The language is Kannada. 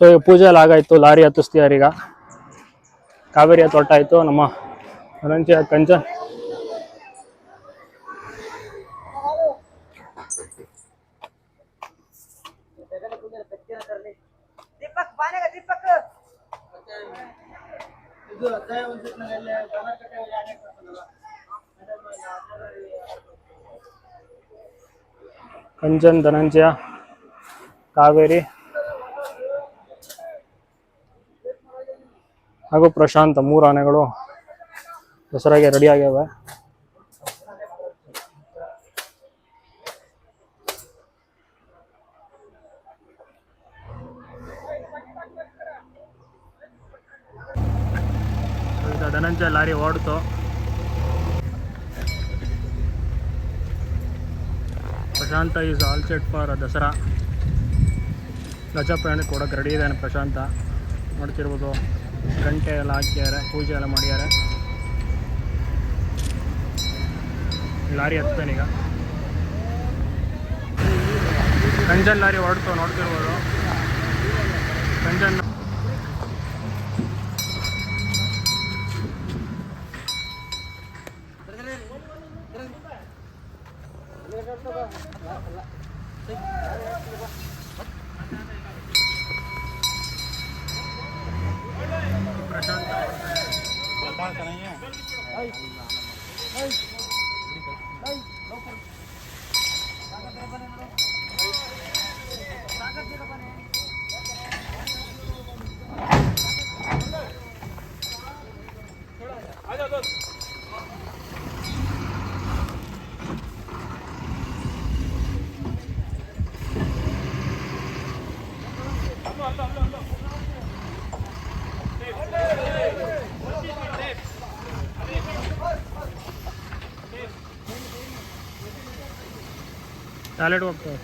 ಸೊ ಈಗ ಪೂಜೆ ಎಲ್ಲ ಆಗಾಯ್ತು ಲಾರಿ ಹತ್ತುಸ್ತೀಯ ಈಗ ಕಾವೇರಿ ತೋಟ ಆಯಿತು ನಮ್ಮ ರಂಜಿಯ ಕಂಚನ್ ಕಂಚನ್ ಧನಂಜಯ ಕಾವೇರಿ. ಹಾಗೂ ಪ್ರಶಾಂತ ಮೂರು ಆನೆಗಳು ದಸರಾಗೆ ರೆಡಿ ಆಗ್ಯಾವೆ Dhananjaya lorry ಓಡ್ತು. Prashanth is all set for Dasara. ಗಜ ಪ್ರಯಾಣಕ್ಕೆ ಕೊಡೋಕೆ ರೆಡಿ ಇದ್ದಾನೆ ಪ್ರಶಾಂತ. ನೋಡ್ತಿರ್ಬೋದು. ಗಂಟೆ ಎಲ್ಲ ಹಾಕಿದ್ದಾರೆ ಪೂಜೆ ಎಲ್ಲ ಮಾಡಿದ್ದಾರೆ ಲಾರಿ ಹತ್ತಾನೆ ಈಗ. ಕಂಜನ್ ಲಾರಿ ಹೊರಡ್ತು ನೋಡ್ತಿರ್ಬೋದು. ಕಂಜನ್ ಪ್ರಶಾಂತ ಟಾಯ್ಲೆಟ್ ಹೋಗ್ತಾರೆ